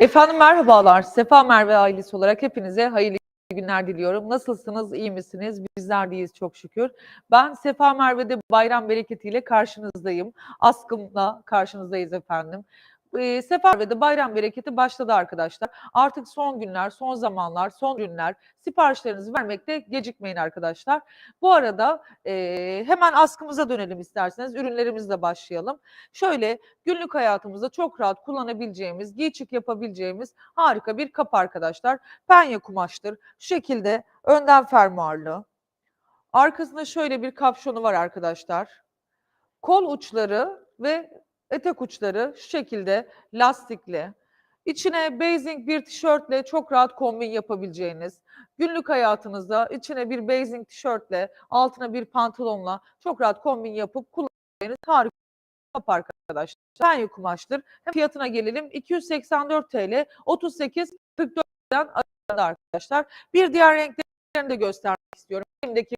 Efendim merhabalar. Sefa Merve ailesi olarak hepinize hayırlı günler diliyorum. Nasılsınız? iyi misiniz? Bizler deyiz çok şükür. Ben Sefa Merve'de bayram bereketiyle karşınızdayım. Askımla karşınızdayız efendim. Ee, Sefa Merve'de bayram bereketi başladı arkadaşlar. Artık son günler, son zamanlar, son günler siparişlerinizi vermekte gecikmeyin arkadaşlar. Bu arada e, hemen askımıza dönelim isterseniz. Ürünlerimizle başlayalım. Şöyle günlük hayatımızda çok rahat kullanabileceğimiz, giy çık yapabileceğimiz harika bir kap arkadaşlar. Penye kumaştır. Şu şekilde önden fermuarlı. Arkasında şöyle bir kapşonu var arkadaşlar. Kol uçları ve etek uçları şu şekilde lastikli. İçine basic bir tişörtle çok rahat kombin yapabileceğiniz, günlük hayatınızda içine bir basic tişörtle, altına bir pantolonla çok rahat kombin yapıp kullanabileceğiniz harika kap arkadaşlar. Penye kumaştır. Hem fiyatına gelelim 284 TL 38 44'den arasında arkadaşlar. Bir diğer renklerini de göstermek istiyorum. Elimdeki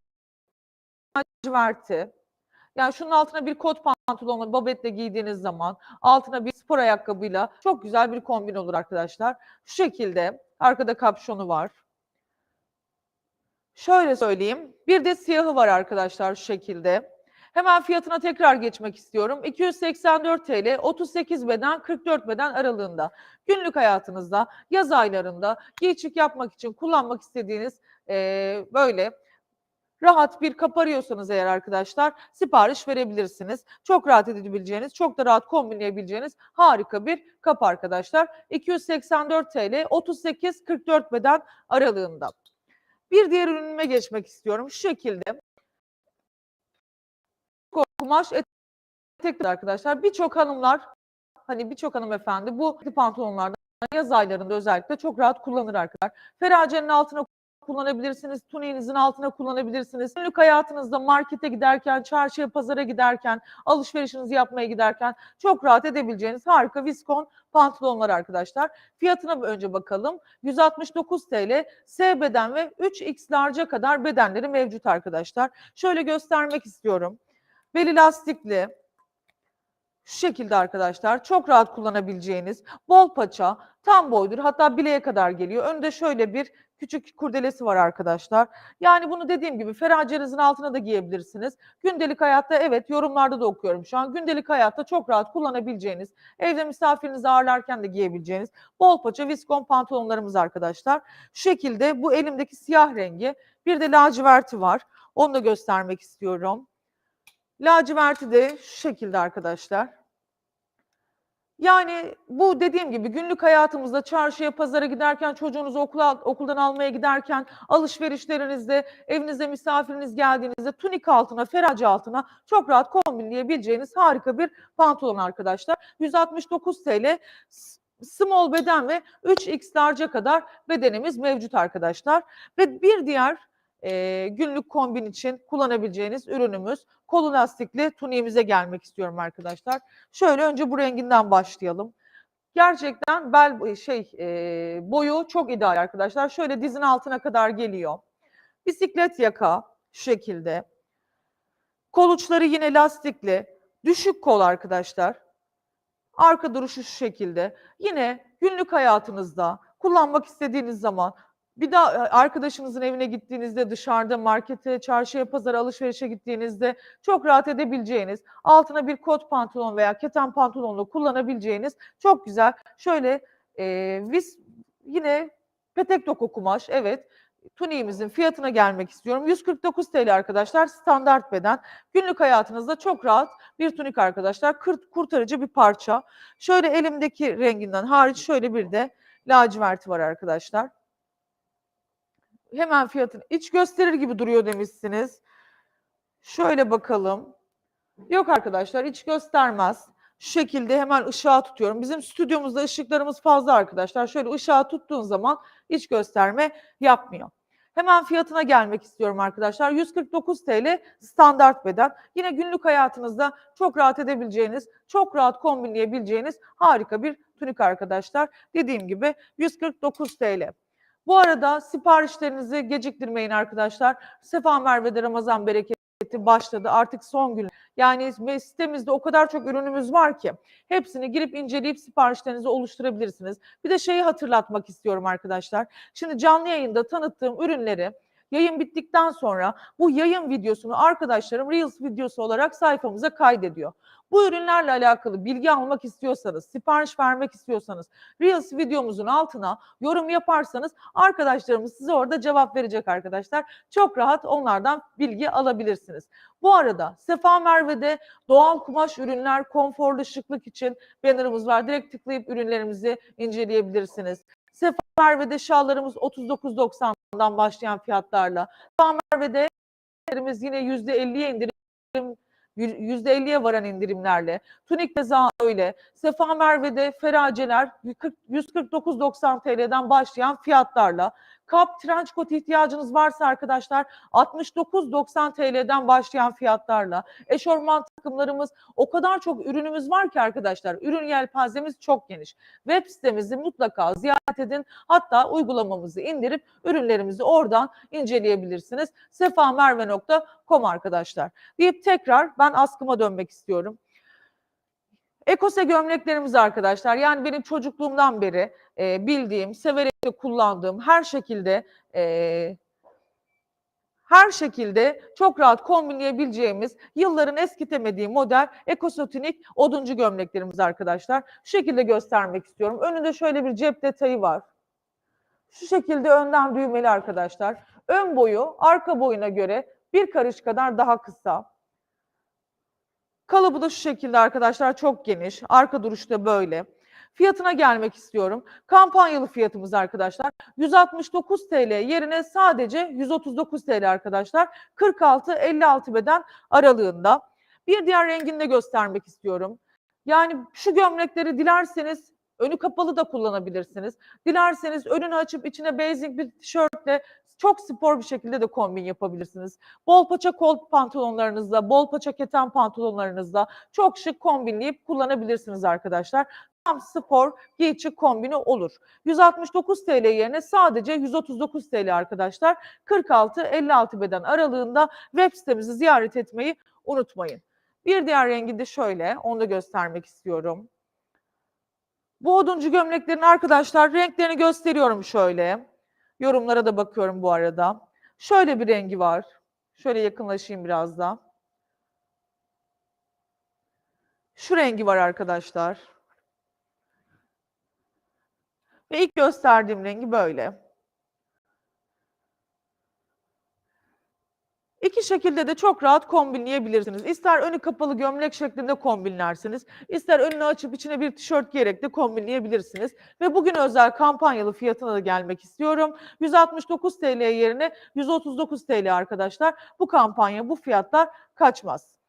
laciverti. Yani şunun altına bir kot pantolonla babetle giydiğiniz zaman altına bir spor ayakkabıyla çok güzel bir kombin olur arkadaşlar. Şu şekilde arkada kapşonu var. Şöyle söyleyeyim. Bir de siyahı var arkadaşlar şu şekilde. Hemen fiyatına tekrar geçmek istiyorum. 284 TL, 38 beden, 44 beden aralığında. Günlük hayatınızda, yaz aylarında giy çık yapmak için kullanmak istediğiniz eee, böyle rahat bir kap arıyorsanız eğer arkadaşlar sipariş verebilirsiniz. Çok rahat edebileceğiniz, çok da rahat kombinleyebileceğiniz harika bir kap arkadaşlar. 284 TL, 38-44 beden aralığında. Bir diğer ürünüme geçmek istiyorum. Şu şekilde kumaş etek arkadaşlar. Birçok hanımlar hani birçok hanımefendi bu pantolonlardan yaz aylarında özellikle çok rahat kullanır arkadaşlar. Feracenin altına kullanabilirsiniz, tuniğinizin altına kullanabilirsiniz. Günlük hayatınızda markete giderken, çarşıya, pazara giderken, alışverişinizi yapmaya giderken çok rahat edebileceğiniz harika viskon pantolonlar arkadaşlar. Fiyatına önce bakalım. 169 TL, S beden ve 3X large'a kadar bedenleri mevcut arkadaşlar. Şöyle göstermek istiyorum. Beli lastikli, şu şekilde arkadaşlar çok rahat kullanabileceğiniz bol paça tam boydur hatta bileğe kadar geliyor. Önde şöyle bir küçük kurdelesi var arkadaşlar. Yani bunu dediğim gibi feracenizin altına da giyebilirsiniz. Gündelik hayatta evet yorumlarda da okuyorum şu an. Gündelik hayatta çok rahat kullanabileceğiniz, evde misafirinizi ağırlarken de giyebileceğiniz bol paça viskon pantolonlarımız arkadaşlar. Şu şekilde bu elimdeki siyah rengi bir de laciverti var. Onu da göstermek istiyorum. Laciverti de şu şekilde arkadaşlar. Yani bu dediğim gibi günlük hayatımızda çarşıya, pazara giderken, çocuğunuzu okula, okuldan almaya giderken, alışverişlerinizde, evinize misafiriniz geldiğinizde tunik altına, ferace altına çok rahat kombinleyebileceğiniz harika bir pantolon arkadaşlar. 169 TL small beden ve 3x large'a kadar bedenimiz mevcut arkadaşlar. Ve bir diğer e, günlük kombin için kullanabileceğiniz ürünümüz kolu lastikli tuniğimize gelmek istiyorum arkadaşlar. Şöyle önce bu renginden başlayalım. Gerçekten bel şey e, boyu çok ideal arkadaşlar. Şöyle dizin altına kadar geliyor. Bisiklet yaka şu şekilde. Kol uçları yine lastikli. Düşük kol arkadaşlar. Arka duruşu şu şekilde. Yine günlük hayatınızda kullanmak istediğiniz zaman bir daha arkadaşınızın evine gittiğinizde dışarıda markete, çarşıya, pazara alışverişe gittiğinizde çok rahat edebileceğiniz, altına bir kot pantolon veya keten pantolonla kullanabileceğiniz çok güzel. Şöyle e, vis yine petek doku kumaş evet tuniğimizin fiyatına gelmek istiyorum. 149 TL arkadaşlar standart beden. Günlük hayatınızda çok rahat bir tunik arkadaşlar. Kurt, kurtarıcı bir parça. Şöyle elimdeki renginden hariç şöyle bir de laciverti var arkadaşlar hemen fiyatını iç gösterir gibi duruyor demişsiniz. Şöyle bakalım. Yok arkadaşlar iç göstermez. Şu şekilde hemen ışığa tutuyorum. Bizim stüdyomuzda ışıklarımız fazla arkadaşlar. Şöyle ışığa tuttuğun zaman iç gösterme yapmıyor. Hemen fiyatına gelmek istiyorum arkadaşlar. 149 TL standart beden. Yine günlük hayatınızda çok rahat edebileceğiniz, çok rahat kombinleyebileceğiniz harika bir tunik arkadaşlar. Dediğim gibi 149 TL. Bu arada siparişlerinizi geciktirmeyin arkadaşlar. Sefa Merve'de Ramazan bereketi başladı. Artık son gün. Yani sitemizde o kadar çok ürünümüz var ki hepsini girip inceleyip siparişlerinizi oluşturabilirsiniz. Bir de şeyi hatırlatmak istiyorum arkadaşlar. Şimdi canlı yayında tanıttığım ürünleri yayın bittikten sonra bu yayın videosunu arkadaşlarım Reels videosu olarak sayfamıza kaydediyor. Bu ürünlerle alakalı bilgi almak istiyorsanız, sipariş vermek istiyorsanız Reels videomuzun altına yorum yaparsanız arkadaşlarımız size orada cevap verecek arkadaşlar. Çok rahat onlardan bilgi alabilirsiniz. Bu arada Sefa Merve'de doğal kumaş ürünler, konforlu şıklık için bannerımız var. Direkt tıklayıp ürünlerimizi inceleyebilirsiniz. Sefa Merve'de şallarımız 39.90'dan başlayan fiyatlarla. Ürünlerimiz yine %50'ye indirim %50'ye varan indirimlerle. Tunik keza öyle. Sefa Merve'de feraceler 149.90 TL'den başlayan fiyatlarla. Kap trench coat ihtiyacınız varsa arkadaşlar 69.90 TL'den başlayan fiyatlarla. Eşofman takımlarımız o kadar çok ürünümüz var ki arkadaşlar. Ürün yelpazemiz çok geniş. Web sitemizi mutlaka ziyaret edin. Hatta uygulamamızı indirip ürünlerimizi oradan inceleyebilirsiniz. sefamerve.com arkadaşlar. Deyip tekrar ben askıma dönmek istiyorum. Ekose gömleklerimiz arkadaşlar. Yani benim çocukluğumdan beri e, bildiğim, severek de kullandığım her şekilde e, her şekilde çok rahat kombinleyebileceğimiz yılların eskitemediği model ekosotinik oduncu gömleklerimiz arkadaşlar. Şu şekilde göstermek istiyorum. Önünde şöyle bir cep detayı var. Şu şekilde önden düğmeli arkadaşlar. Ön boyu arka boyuna göre bir karış kadar daha kısa. Kalıbı da şu şekilde arkadaşlar çok geniş. Arka duruş da böyle. Fiyatına gelmek istiyorum. Kampanyalı fiyatımız arkadaşlar 169 TL yerine sadece 139 TL arkadaşlar. 46-56 beden aralığında. Bir diğer rengini de göstermek istiyorum. Yani şu gömlekleri dilerseniz önü kapalı da kullanabilirsiniz. Dilerseniz önünü açıp içine basic bir tişörtle çok spor bir şekilde de kombin yapabilirsiniz. Bol paça kol pantolonlarınızla, bol paça keten pantolonlarınızla çok şık kombinleyip kullanabilirsiniz arkadaşlar. Tam spor giyçi kombini olur. 169 TL yerine sadece 139 TL arkadaşlar. 46-56 beden aralığında web sitemizi ziyaret etmeyi unutmayın. Bir diğer rengi de şöyle, onu da göstermek istiyorum. Bu oduncu gömleklerin arkadaşlar renklerini gösteriyorum şöyle. Yorumlara da bakıyorum bu arada. Şöyle bir rengi var. Şöyle yakınlaşayım biraz da. Şu rengi var arkadaşlar. Ve ilk gösterdiğim rengi böyle. İki şekilde de çok rahat kombinleyebilirsiniz. İster önü kapalı gömlek şeklinde kombinlersiniz, ister önünü açıp içine bir tişört giyerek de kombinleyebilirsiniz. Ve bugün özel kampanyalı fiyatına da gelmek istiyorum. 169 TL yerine 139 TL arkadaşlar. Bu kampanya, bu fiyatlar kaçmaz.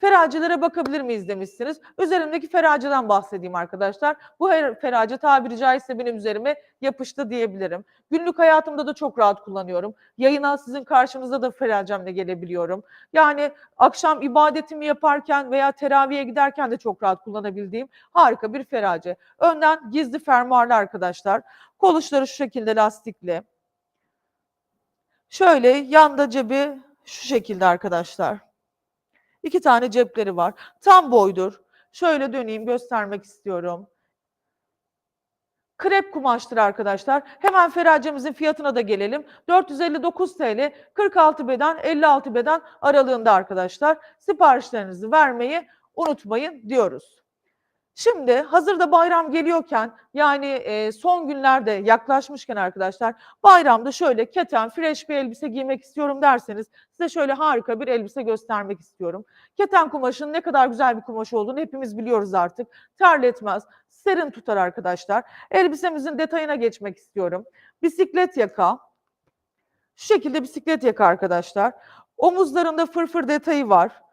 Feracelere bakabilir miyiz demişsiniz. Üzerimdeki feraceden bahsedeyim arkadaşlar. Bu her ferace tabiri caizse benim üzerime yapıştı diyebilirim. Günlük hayatımda da çok rahat kullanıyorum. Yayına sizin karşınızda da feracemle gelebiliyorum. Yani akşam ibadetimi yaparken veya teraviye giderken de çok rahat kullanabildiğim harika bir ferace. Önden gizli fermuarlı arkadaşlar. Koluşları şu şekilde lastikli. Şöyle yanda cebi şu şekilde arkadaşlar. İki tane cepleri var. Tam boydur. Şöyle döneyim göstermek istiyorum. Krep kumaştır arkadaşlar. Hemen feracemizin fiyatına da gelelim. 459 TL, 46 beden, 56 beden aralığında arkadaşlar. Siparişlerinizi vermeyi unutmayın diyoruz. Şimdi hazırda bayram geliyorken yani e, son günlerde yaklaşmışken arkadaşlar bayramda şöyle keten fresh bir elbise giymek istiyorum derseniz size şöyle harika bir elbise göstermek istiyorum. Keten kumaşın ne kadar güzel bir kumaş olduğunu hepimiz biliyoruz artık. Terletmez, serin tutar arkadaşlar. Elbisemizin detayına geçmek istiyorum. Bisiklet yaka. Şu şekilde bisiklet yaka arkadaşlar. Omuzlarında fırfır detayı var.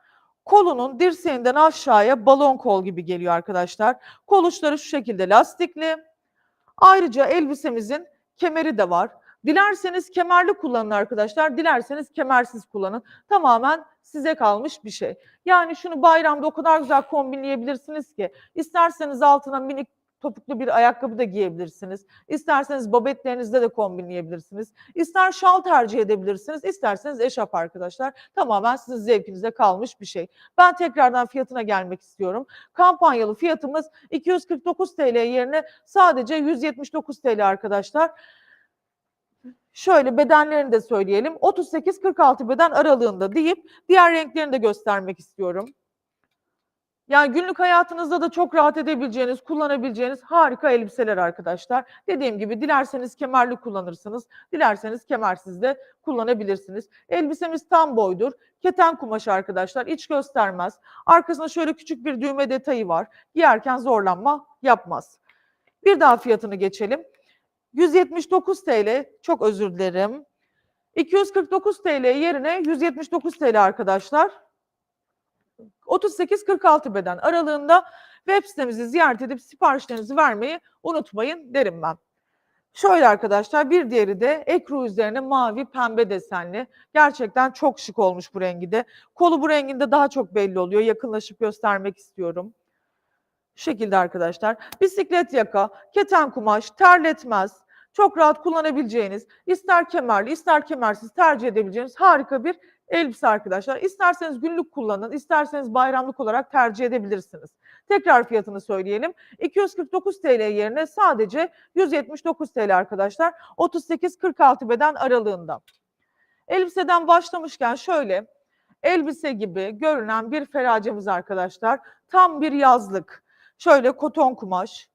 Kolunun dirseğinden aşağıya balon kol gibi geliyor arkadaşlar. Kol uçları şu şekilde lastikli. Ayrıca elbisemizin kemeri de var. Dilerseniz kemerli kullanın arkadaşlar. Dilerseniz kemersiz kullanın. Tamamen size kalmış bir şey. Yani şunu bayramda o kadar güzel kombinleyebilirsiniz ki. İsterseniz altına minik topuklu bir ayakkabı da giyebilirsiniz. İsterseniz babetlerinizde de kombinleyebilirsiniz. İster şal tercih edebilirsiniz, isterseniz eşarp arkadaşlar. Tamamen sizin zevkinize kalmış bir şey. Ben tekrardan fiyatına gelmek istiyorum. Kampanyalı fiyatımız 249 TL yerine sadece 179 TL arkadaşlar. Şöyle bedenlerini de söyleyelim. 38-46 beden aralığında deyip diğer renklerini de göstermek istiyorum. Yani günlük hayatınızda da çok rahat edebileceğiniz, kullanabileceğiniz harika elbiseler arkadaşlar. Dediğim gibi dilerseniz kemerli kullanırsınız, dilerseniz kemersiz de kullanabilirsiniz. Elbisemiz tam boydur. Keten kumaş arkadaşlar, iç göstermez. Arkasında şöyle küçük bir düğme detayı var. Giyerken zorlanma yapmaz. Bir daha fiyatını geçelim. 179 TL, çok özür dilerim. 249 TL yerine 179 TL arkadaşlar. 38-46 beden aralığında web sitemizi ziyaret edip siparişlerinizi vermeyi unutmayın derim ben. Şöyle arkadaşlar bir diğeri de ekru üzerine mavi pembe desenli. Gerçekten çok şık olmuş bu rengi de. Kolu bu renginde daha çok belli oluyor. Yakınlaşıp göstermek istiyorum. Şu şekilde arkadaşlar. Bisiklet yaka, keten kumaş, terletmez. Çok rahat kullanabileceğiniz, ister kemerli, ister kemersiz tercih edebileceğiniz harika bir elbise arkadaşlar. İsterseniz günlük kullanın, isterseniz bayramlık olarak tercih edebilirsiniz. Tekrar fiyatını söyleyelim. 249 TL yerine sadece 179 TL arkadaşlar. 38-46 beden aralığında. Elbiseden başlamışken şöyle elbise gibi görünen bir feracemiz arkadaşlar. Tam bir yazlık. Şöyle koton kumaş.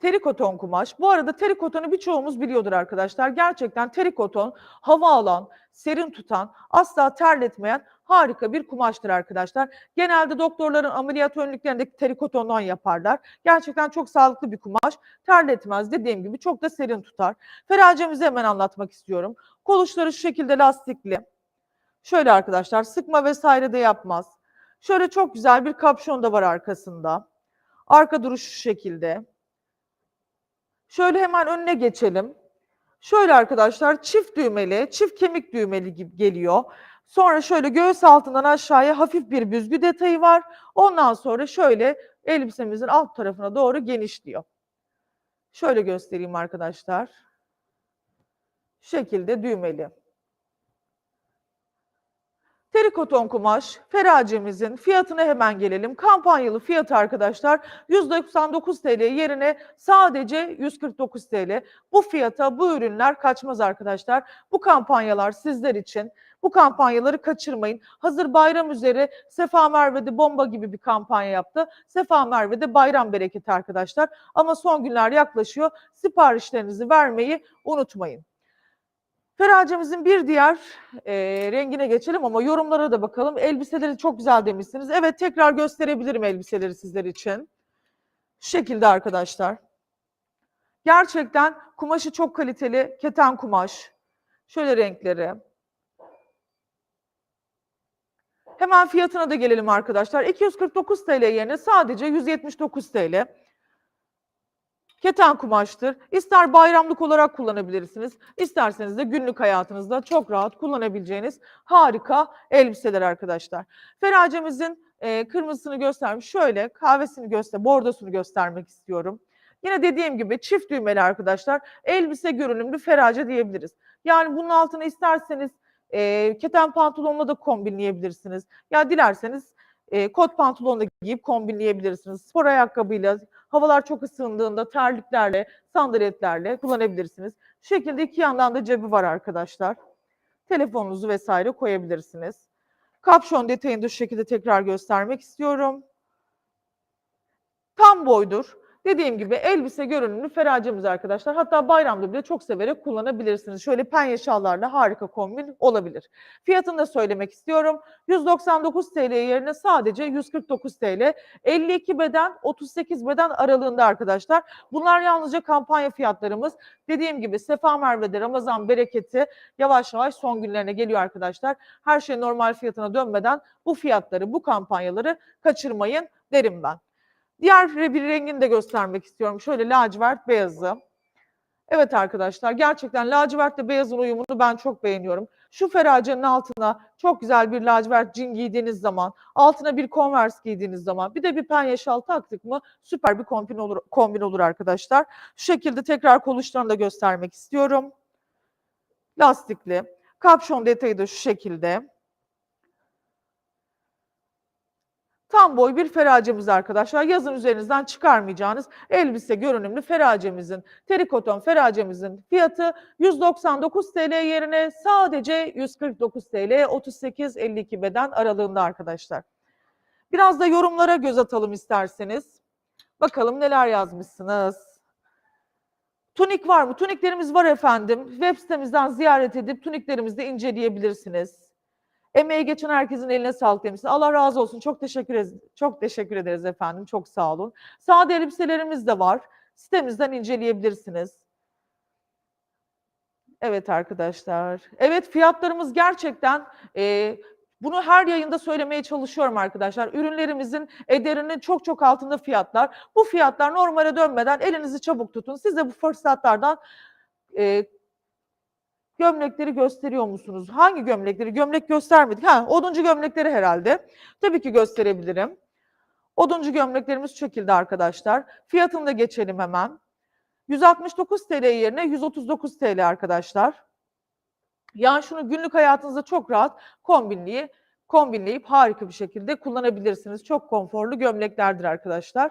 Terikoton kumaş. Bu arada terikotonu birçoğumuz biliyordur arkadaşlar. Gerçekten terikoton hava alan, serin tutan, asla terletmeyen harika bir kumaştır arkadaşlar. Genelde doktorların ameliyat önlüklerindeki terikotondan yaparlar. Gerçekten çok sağlıklı bir kumaş. Terletmez dediğim gibi çok da serin tutar. Feracemizi hemen anlatmak istiyorum. Kol uçları şu şekilde lastikli. Şöyle arkadaşlar sıkma vesaire de yapmaz. Şöyle çok güzel bir kapşon da var arkasında. Arka duruş şu şekilde. Şöyle hemen önüne geçelim. Şöyle arkadaşlar çift düğmeli, çift kemik düğmeli gibi geliyor. Sonra şöyle göğüs altından aşağıya hafif bir büzgü detayı var. Ondan sonra şöyle elbisemizin alt tarafına doğru genişliyor. Şöyle göstereyim arkadaşlar. Şu şekilde düğmeli. Terikoton kumaş feracemizin fiyatına hemen gelelim. Kampanyalı fiyatı arkadaşlar 199 TL yerine sadece 149 TL. Bu fiyata bu ürünler kaçmaz arkadaşlar. Bu kampanyalar sizler için. Bu kampanyaları kaçırmayın. Hazır bayram üzeri Sefa Merve'de bomba gibi bir kampanya yaptı. Sefa Merve'de bayram bereketi arkadaşlar. Ama son günler yaklaşıyor. Siparişlerinizi vermeyi unutmayın. Feracemizin bir diğer e, rengine geçelim ama yorumlara da bakalım. Elbiseleri çok güzel demişsiniz. Evet tekrar gösterebilirim elbiseleri sizler için. Şu şekilde arkadaşlar. Gerçekten kumaşı çok kaliteli. Keten kumaş. Şöyle renkleri. Hemen fiyatına da gelelim arkadaşlar. 249 TL yerine sadece 179 TL. Keten kumaştır. İster bayramlık olarak kullanabilirsiniz. İsterseniz de günlük hayatınızda çok rahat kullanabileceğiniz harika elbiseler arkadaşlar. Feracemizin e, kırmızısını göstermiş. Şöyle kahvesini göster, bordosunu göstermek istiyorum. Yine dediğim gibi çift düğmeli arkadaşlar. Elbise görünümlü ferace diyebiliriz. Yani bunun altına isterseniz e, keten pantolonla da kombinleyebilirsiniz. Ya dilerseniz e, kot pantolonla giyip kombinleyebilirsiniz. Spor ayakkabıyla, havalar çok ısındığında terliklerle, sandaletlerle kullanabilirsiniz. Şu şekilde iki yandan da cebi var arkadaşlar. Telefonunuzu vesaire koyabilirsiniz. Kapşon detayını da şu şekilde tekrar göstermek istiyorum. Tam boydur. Dediğim gibi elbise görünümlü feracemiz arkadaşlar. Hatta bayramda bile çok severek kullanabilirsiniz. Şöyle penye şallarla harika kombin olabilir. Fiyatını da söylemek istiyorum. 199 TL yerine sadece 149 TL. 52 beden 38 beden aralığında arkadaşlar. Bunlar yalnızca kampanya fiyatlarımız. Dediğim gibi Sefa Merve'de Ramazan bereketi yavaş yavaş son günlerine geliyor arkadaşlar. Her şey normal fiyatına dönmeden bu fiyatları, bu kampanyaları kaçırmayın derim ben. Diğer bir rengini de göstermek istiyorum. Şöyle lacivert beyazı. Evet arkadaşlar gerçekten lacivertle beyazın uyumunu ben çok beğeniyorum. Şu feracenin altına çok güzel bir lacivert cin giydiğiniz zaman, altına bir converse giydiğiniz zaman, bir de bir penye şal taktık mı süper bir kombin olur, kombin olur arkadaşlar. Şu şekilde tekrar kol uçlarını da göstermek istiyorum. Lastikli. Kapşon detayı da şu şekilde. Tam boy bir feracemiz arkadaşlar. Yazın üzerinizden çıkarmayacağınız elbise görünümlü feracemizin, terikoton feracemizin fiyatı 199 TL yerine sadece 149 TL 38-52 beden aralığında arkadaşlar. Biraz da yorumlara göz atalım isterseniz. Bakalım neler yazmışsınız. Tunik var mı? Tuniklerimiz var efendim. Web sitemizden ziyaret edip tuniklerimizi inceleyebilirsiniz. Emeği geçen herkesin eline sağlık demişsiniz. Allah razı olsun. Çok teşekkür ederiz. Çok teşekkür ederiz efendim. Çok sağ olun. Sade elbiselerimiz de var. Sitemizden inceleyebilirsiniz. Evet arkadaşlar. Evet fiyatlarımız gerçekten e, bunu her yayında söylemeye çalışıyorum arkadaşlar. Ürünlerimizin ederinin çok çok altında fiyatlar. Bu fiyatlar normale dönmeden elinizi çabuk tutun. Siz de bu fırsatlardan e, gömlekleri gösteriyor musunuz? Hangi gömlekleri? Gömlek göstermedik. Ha, oduncu gömlekleri herhalde. Tabii ki gösterebilirim. Oduncu gömleklerimiz şekilde arkadaşlar. Fiyatını da geçelim hemen. 169 TL yerine 139 TL arkadaşlar. Yani şunu günlük hayatınızda çok rahat kombinleyip, kombinleyip harika bir şekilde kullanabilirsiniz. Çok konforlu gömleklerdir arkadaşlar.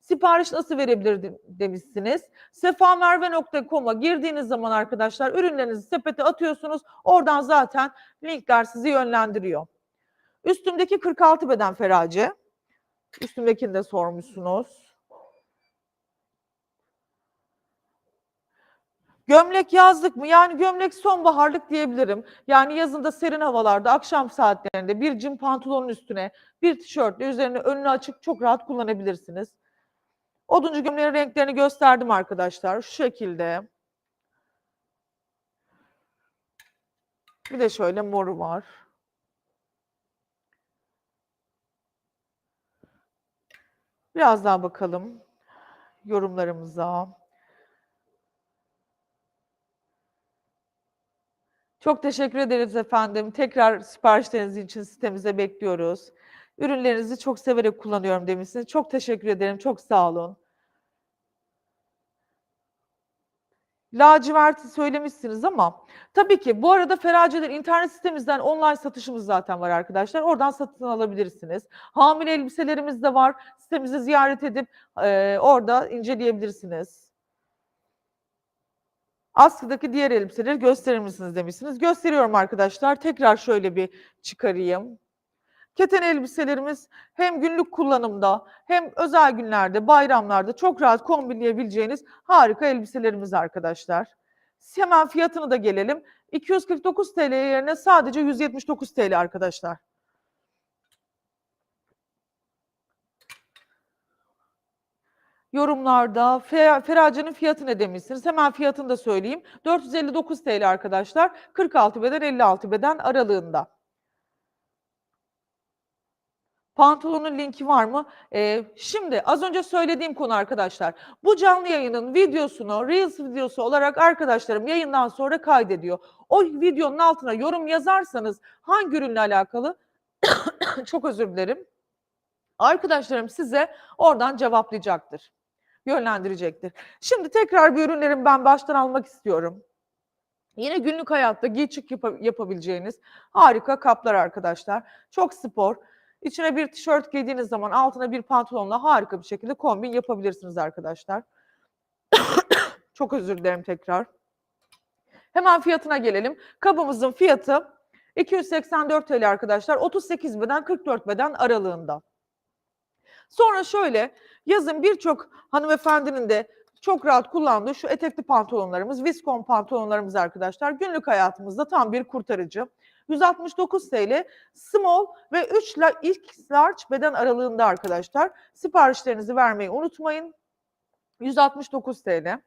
Sipariş nasıl verebilir demişsiniz. sefamerve.com'a girdiğiniz zaman arkadaşlar ürünlerinizi sepete atıyorsunuz. Oradan zaten linkler sizi yönlendiriyor. Üstümdeki 46 beden ferace. Üstümdekini de sormuşsunuz. Gömlek yazlık mı? Yani gömlek sonbaharlık diyebilirim. Yani yazında serin havalarda, akşam saatlerinde bir cim pantolonun üstüne bir tişörtle üzerine önünü açık çok rahat kullanabilirsiniz. Oduncu gömleğin renklerini gösterdim arkadaşlar. Şu şekilde. Bir de şöyle moru var. Biraz daha bakalım yorumlarımıza. Çok teşekkür ederiz efendim. Tekrar siparişleriniz için sitemize bekliyoruz. Ürünlerinizi çok severek kullanıyorum demişsiniz. Çok teşekkür ederim. Çok sağ olun. Laciverti söylemişsiniz ama tabii ki bu arada Feraceler internet sitemizden online satışımız zaten var arkadaşlar. Oradan satın alabilirsiniz. Hamile elbiselerimiz de var. Sitemizi ziyaret edip e, orada inceleyebilirsiniz. Askıdaki diğer elbiseleri gösterir misiniz demişsiniz. Gösteriyorum arkadaşlar. Tekrar şöyle bir çıkarayım. Keten elbiselerimiz hem günlük kullanımda hem özel günlerde, bayramlarda çok rahat kombinleyebileceğiniz harika elbiselerimiz arkadaşlar. Hemen fiyatını da gelelim. 249 TL yerine sadece 179 TL arkadaşlar. Yorumlarda Ferace'nin fiyatı ne demişsiniz? Hemen fiyatını da söyleyeyim. 459 TL arkadaşlar. 46 beden 56 beden aralığında. Pantolonun linki var mı? Ee, şimdi az önce söylediğim konu arkadaşlar. Bu canlı yayının videosunu Reels videosu olarak arkadaşlarım yayından sonra kaydediyor. O videonun altına yorum yazarsanız hangi ürünle alakalı çok özür dilerim. Arkadaşlarım size oradan cevaplayacaktır. Yönlendirecektir. Şimdi tekrar bir ürünlerim ben baştan almak istiyorum. Yine günlük hayatta giy çık yap yapabileceğiniz harika kaplar arkadaşlar. Çok spor. İçine bir tişört giydiğiniz zaman altına bir pantolonla harika bir şekilde kombin yapabilirsiniz arkadaşlar. Çok özür dilerim tekrar. Hemen fiyatına gelelim. Kabımızın fiyatı 284 TL arkadaşlar. 38 beden 44 beden aralığında. Sonra şöyle yazın birçok hanımefendinin de çok rahat kullandığı şu etekli pantolonlarımız, viskon pantolonlarımız arkadaşlar günlük hayatımızda tam bir kurtarıcı. 169 TL small ve 3 ilk large beden aralığında arkadaşlar. Siparişlerinizi vermeyi unutmayın. 169 TL.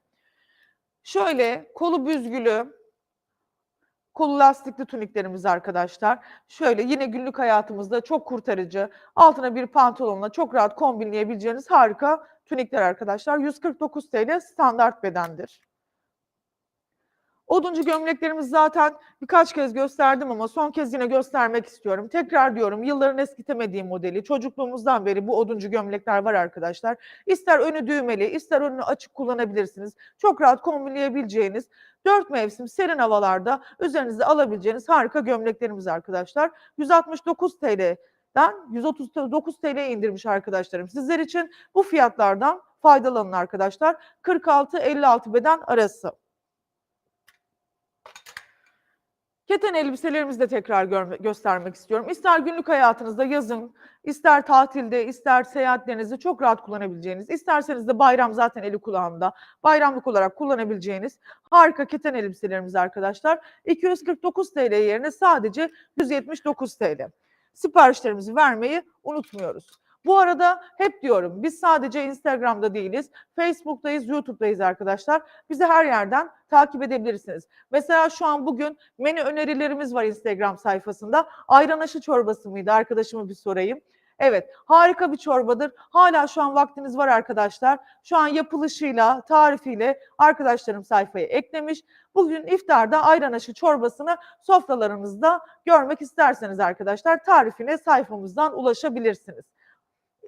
Şöyle kolu büzgülü, kolu lastikli tuniklerimiz arkadaşlar. Şöyle yine günlük hayatımızda çok kurtarıcı, altına bir pantolonla çok rahat kombinleyebileceğiniz harika tunikler arkadaşlar. 149 TL standart bedendir. Oduncu gömleklerimiz zaten birkaç kez gösterdim ama son kez yine göstermek istiyorum. Tekrar diyorum yılların eskitemediği modeli. Çocukluğumuzdan beri bu oduncu gömlekler var arkadaşlar. İster önü düğmeli, ister önünü açık kullanabilirsiniz. Çok rahat kombinleyebileceğiniz, dört mevsim serin havalarda üzerinize alabileceğiniz harika gömleklerimiz arkadaşlar. 169 TL'den 139 TL'ye indirmiş arkadaşlarım. Sizler için bu fiyatlardan faydalanın arkadaşlar. 46-56 beden arası. Keten elbiselerimizi de tekrar görme- göstermek istiyorum. İster günlük hayatınızda yazın, ister tatilde, ister seyahatlerinizde çok rahat kullanabileceğiniz, isterseniz de bayram zaten eli kulağında, bayramlık olarak kullanabileceğiniz harika keten elbiselerimiz arkadaşlar. 249 TL yerine sadece 179 TL. Siparişlerimizi vermeyi unutmuyoruz. Bu arada hep diyorum biz sadece Instagram'da değiliz, Facebook'tayız, YouTube'dayız arkadaşlar. Bizi her yerden takip edebilirsiniz. Mesela şu an bugün menü önerilerimiz var Instagram sayfasında. Ayran aşı çorbası mıydı? Arkadaşıma bir sorayım. Evet, harika bir çorbadır. Hala şu an vaktiniz var arkadaşlar. Şu an yapılışıyla, tarifiyle arkadaşlarım sayfaya eklemiş. Bugün iftarda ayran aşı çorbasını sofralarınızda görmek isterseniz arkadaşlar tarifine sayfamızdan ulaşabilirsiniz.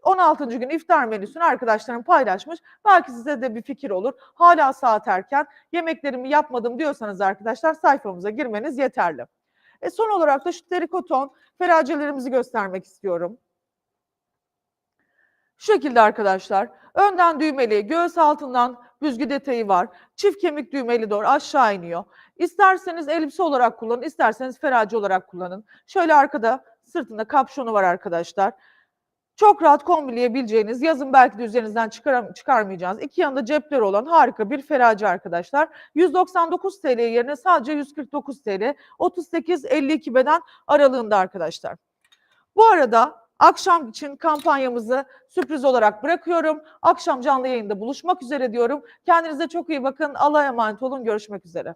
16. gün iftar menüsünü arkadaşlarım paylaşmış. Belki size de bir fikir olur. Hala saat erken, yemeklerimi yapmadım diyorsanız arkadaşlar sayfamıza girmeniz yeterli. E son olarak da şu terikoton feracelerimizi göstermek istiyorum. Şu şekilde arkadaşlar. Önden düğmeli, göğüs altından büzgü detayı var. Çift kemik düğmeli doğru aşağı iniyor. İsterseniz elbise olarak kullanın, isterseniz ferace olarak kullanın. Şöyle arkada sırtında kapşonu var arkadaşlar. Çok rahat kombinleyebileceğiniz, yazın belki de üzerinizden çıkar, çıkarmayacağınız, iki yanında cepleri olan harika bir ferace arkadaşlar. 199 TL yerine sadece 149 TL, 38-52 beden aralığında arkadaşlar. Bu arada akşam için kampanyamızı sürpriz olarak bırakıyorum. Akşam canlı yayında buluşmak üzere diyorum. Kendinize çok iyi bakın. Allah'a emanet olun. Görüşmek üzere.